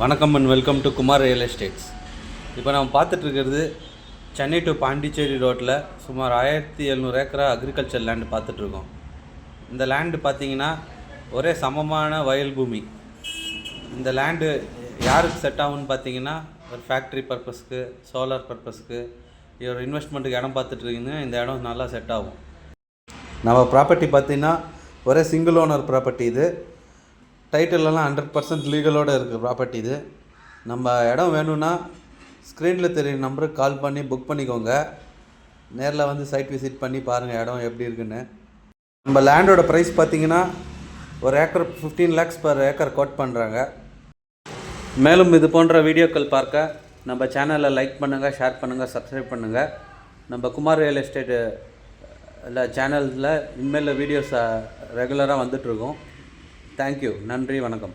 வணக்கம் and welcome to Kumar real estates இப்போ நம்ம பார்த்துட்ருக்கிறது சென்னை டு பாண்டிச்சேரி ரோட்டில் சுமார் ஆயிரத்தி எழுநூறு ஏக்கரா அக்ரிகல்ச்சர் லேண்டு பார்த்துட்ருக்கோம் இந்த லேண்டு பார்த்தீங்கன்னா ஒரே சமமான வயல் பூமி. இந்த லேண்டு யாருக்கு செட் ஆகும்னு பார்த்தீங்கன்னா ஒரு ஃபேக்ட்ரி பர்பஸ்க்கு சோலார் பர்பஸ்க்கு ஒரு இன்வெஸ்ட்மெண்ட்டுக்கு இடம் பார்த்துட்ருக்கீங்கன்னா இந்த இடம் நல்லா செட் ஆகும். நம்ம ப்ராப்பர்ட்டி பார்த்தீங்கன்னா ஒரே சிங்கிள் ஓனர் ப்ராப்பர்ட்டி இது. டைட்டிலெல்லாம் ஹண்ட்ரட் பர்சன்ட் லீகலோடு இருக்குது ப்ராப்பர்ட்டி இது. நம்ம இடம் வேணும்னா ஸ்க்ரீனில் தெரியும் நம்பருக்கு கால் பண்ணி புக் பண்ணிக்கோங்க. நேரில் வந்து சைட் விசிட் பண்ணி பாருங்கள் இடம் எப்படி இருக்குன்னு. நம்ம லேண்டோட ப்ரைஸ் பார்த்தீங்கன்னா ஒரு acre fifteen lakhs per acre quote பண்ணுறாங்க மேலும் இது போன்ற வீடியோக்கள் பார்க்க நம்ம சேனலை லைக் பண்ணுங்கள் ஷேர் பண்ணுங்கள் சப்ஸ்கிரைப் பண்ணுங்கள் நம்ம குமார் ரியல் எஸ்டேட்டு இல்லை சேனலில் இனிமேல் வீடியோஸ் ரெகுலராக வந்துட்ருக்கோம் தேங்க்யூ. நன்றி வணக்கம்.